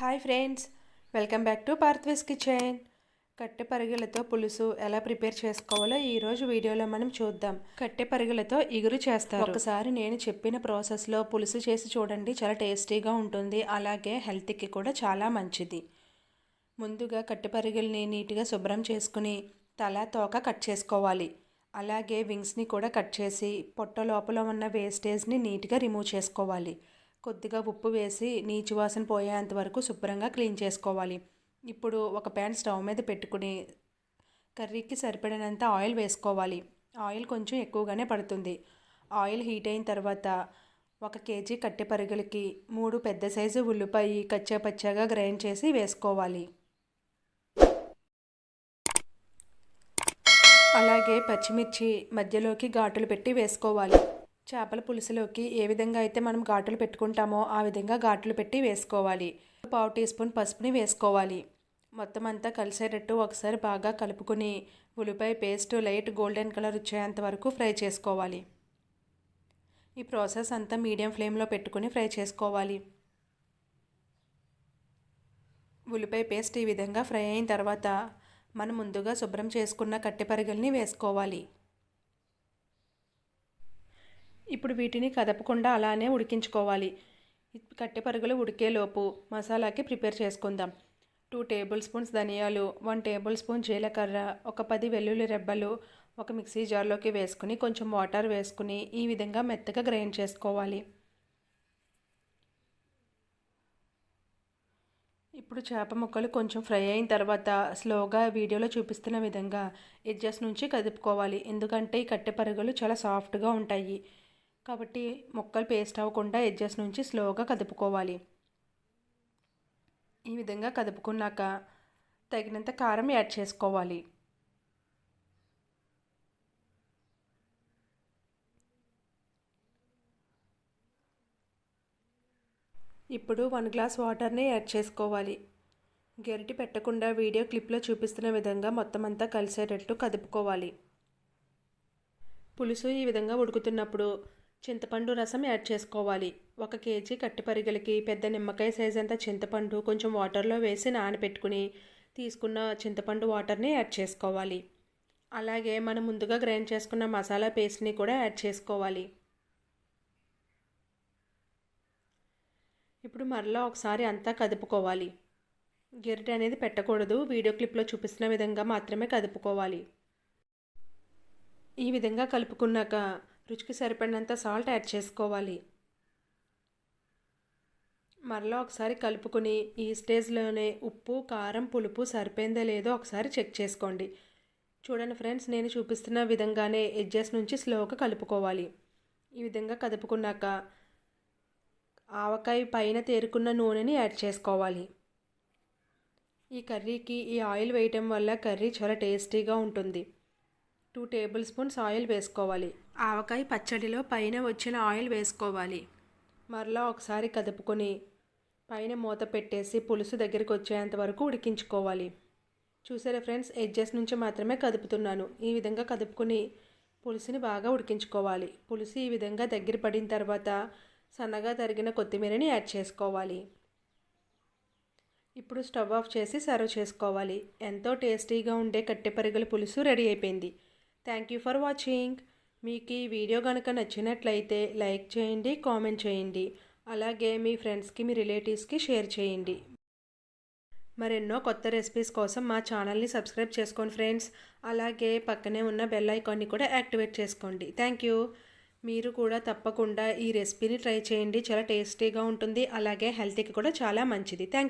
Hi friends welcome back to పార్థ్వేస్ kitchen. కట్టె పరుగులతో పులుసు ఎలా ప్రిపేర్ చేసుకోవాలో ఈరోజు వీడియోలో మనం చూద్దాం. కట్టె పరుగులతో ఇగురు చేస్తారు. ఒకసారి నేను చెప్పిన ప్రాసెస్లో పులుసు చేసి చూడండి చాలా టేస్టీగా ఉంటుంది అలాగే హెల్త్కి కూడా చాలా మంచిది. ముందుగా కట్టె పరిగెల్ని నీట్గా శుభ్రం చేసుకుని తల తోక కట్ చేసుకోవాలి. అలాగే వింగ్స్ని కూడా కట్ చేసి పొట్ట లోపల ఉన్న వేస్టేజ్ని నీట్గా రిమూవ్ చేసుకోవాలి. కొద్దిగా ఉప్పు వేసి నీచు వాసన పోయేంత వరకు శుభ్రంగా క్లీన్ చేసుకోవాలి. ఇప్పుడు ఒక ప్యాన్ స్టవ్ మీద పెట్టుకుని కర్రీకి సరిపడినంత ఆయిల్ వేసుకోవాలి. ఆయిల్ కొంచెం ఎక్కువగానే పడుతుంది. ఆయిల్ హీట్ అయిన తర్వాత ఒక కేజీ కట్టె పరుగులకి మూడు పెద్ద సైజు ఉల్లిపాయ కచ్చా పచ్చాగా గ్రైండ్ చేసి వేసుకోవాలి. అలాగే పచ్చిమిర్చి మధ్యలోకి ఘాటులు పెట్టి వేసుకోవాలి. చేపల పులుసులోకి ఏ విధంగా అయితే మనం ఘాటులు పెట్టుకుంటామో ఆ విధంగా ఘాటులు పెట్టి వేసుకోవాలి. పావు టీ స్పూన్ పసుపుని వేసుకోవాలి. మొత్తం అంతా కలిసేటట్టు ఒకసారి బాగా కలుపుకొని ఉల్లిపాయ పేస్ట్ లైట్ గోల్డెన్ కలర్ వచ్చేంత వరకు ఫ్రై చేసుకోవాలి. ఈ ప్రాసెస్ అంతా మీడియం ఫ్లేమ్లో పెట్టుకుని ఫ్రై చేసుకోవాలి. ఉల్లిపాయ పేస్ట్ ఈ విధంగా ఫ్రై అయిన తర్వాత మనం ముందుగా శుభ్రం చేసుకున్న కట్టెపరగల్ని వేసుకోవాలి. ఇప్పుడు వీటిని కదపకుండా అలానే ఉడికించుకోవాలి. కట్టె పరుగులు ఉడికేలోపు మసాలాకి ప్రిపేర్ చేసుకుందాం. టూ టేబుల్ స్పూన్స్ ధనియాలు వన్ టేబుల్ స్పూన్ జీలకర్ర ఒక పది వెల్లుల్లి రెబ్బలు ఒక మిక్సీ జార్లోకి వేసుకుని కొంచెం వాటర్ వేసుకుని ఈ విధంగా మెత్తగా గ్రైండ్ చేసుకోవాలి. ఇప్పుడు చేప ముక్కలు కొంచెం ఫ్రై అయిన తర్వాత స్లోగా వీడియోలో చూపిస్తున్న విధంగా ఎడ్జెస్ నుంచి కదుపుకోవాలి. ఎందుకంటే ఈ కట్టె పరుగులు చాలా సాఫ్ట్గా ఉంటాయి. కాబట్టి ముక్కలు పేస్ట్ అవ్వకుండా ఎడ్జెస్ నుంచి స్లోగా కదుపుకోవాలి. ఈ విధంగా కదుపుకున్నాక తగినంత కారం యాడ్ చేసుకోవాలి. ఇప్పుడు వన్ గ్లాస్ వాటర్ని యాడ్ చేసుకోవాలి. గరిటి పెట్టకుండా వీడియో క్లిప్లో చూపిస్తున్న విధంగా మొత్తం అంతా కలిసేటట్టు కదుపుకోవాలి. పులుసు ఈ విధంగా ఉడుకుతున్నప్పుడు చింతపండు రసం యాడ్ చేసుకోవాలి. ఒక కేజీ కట్టిపరిగలకి పెద్ద నిమ్మకాయ సైజ్ అంత చింతపండు కొంచెం వాటర్లో వేసి నానబెట్టుకుని తీసుకున్న చింతపండు వాటర్ని యాడ్ చేసుకోవాలి. అలాగే మనం ముందుగా గ్రైండ్ చేసుకున్న మసాలా పేస్ట్ని కూడా యాడ్ చేసుకోవాలి. ఇప్పుడు మరలా ఒకసారి అంతా కదుపుకోవాలి. గిరిట అనేది పెట్టకూడదు. వీడియో క్లిప్లో చూపిస్తున్న విధంగా మాత్రమే కదుపుకోవాలి. ఈ విధంగా కలుపుకున్నాక రుచికి సరిపడినంత సాల్ట్ యాడ్ చేసుకోవాలి. మరలా ఒకసారి కలుపుకుని ఈ స్టేజ్లోనే ఉప్పు కారం పులుపు సరిపోయిందో లేదో ఒకసారి చెక్ చేసుకోండి. చూడండి ఫ్రెండ్స్ నేను చూపిస్తున్న విధంగానే ఎడ్జెస్ నుంచి స్లోగా కలుపుకోవాలి. ఈ విధంగా కదుపుకున్నాక ఆవకాయ పైన తేరుకున్న నూనెని యాడ్ చేసుకోవాలి. ఈ కర్రీకి ఈ ఆయిల్ వేయటం వల్ల కర్రీ చాలా టేస్టీగా ఉంటుంది. టూ టేబుల్ స్పూన్స్ ఆయిల్ వేసుకోవాలి. ఆవకాయ పచ్చడిలో పైన వచ్చిన ఆయిల్ వేసుకోవాలి. మరలా ఒకసారి కదుపుకొని పైన మూత పెట్టేసి పులుసు దగ్గరికి వచ్చేంత వరకు ఉడికించుకోవాలి. చూసారా ఫ్రెండ్స్ ఎడ్జెస్ నుంచి మాత్రమే కదుపుతున్నాను. ఈ విధంగా కదుపుకొని పులుసుని బాగా ఉడికించుకోవాలి. పులుసు ఈ విధంగా దగ్గర పడిన తర్వాత సన్నగా తరిగిన కొత్తిమీరని యాడ్ చేసుకోవాలి. ఇప్పుడు స్టవ్ ఆఫ్ చేసి సర్వ్ చేసుకోవాలి. ఎంతో టేస్టీగా ఉండే కట్టెపరిగల పులుసు రెడీ అయిపోయింది. థ్యాంక్ యూ ఫర్ వాచింగ్ మీకు ఈ వీడియో కనుక నచ్చినట్లయితే లైక్ చేయండి కామెంట్ చేయండి. అలాగే మీ ఫ్రెండ్స్కి మీ రిలేటివ్స్కి షేర్ చేయండి. మరెన్నో కొత్త రెసిపీస్ కోసం మా ఛానల్ని సబ్స్క్రైబ్ చేసుకోండి ఫ్రెండ్స్ అలాగే పక్కనే ఉన్న బెల్ ఐకాన్ని కూడా యాక్టివేట్ చేసుకోండి. థ్యాంక్ యూ మీరు కూడా తప్పకుండా ఈ రెసిపీని ట్రై చేయండి. చాలా టేస్టీగా ఉంటుంది. అలాగే హెల్త్కి కూడా చాలా మంచిది. థ్యాంక్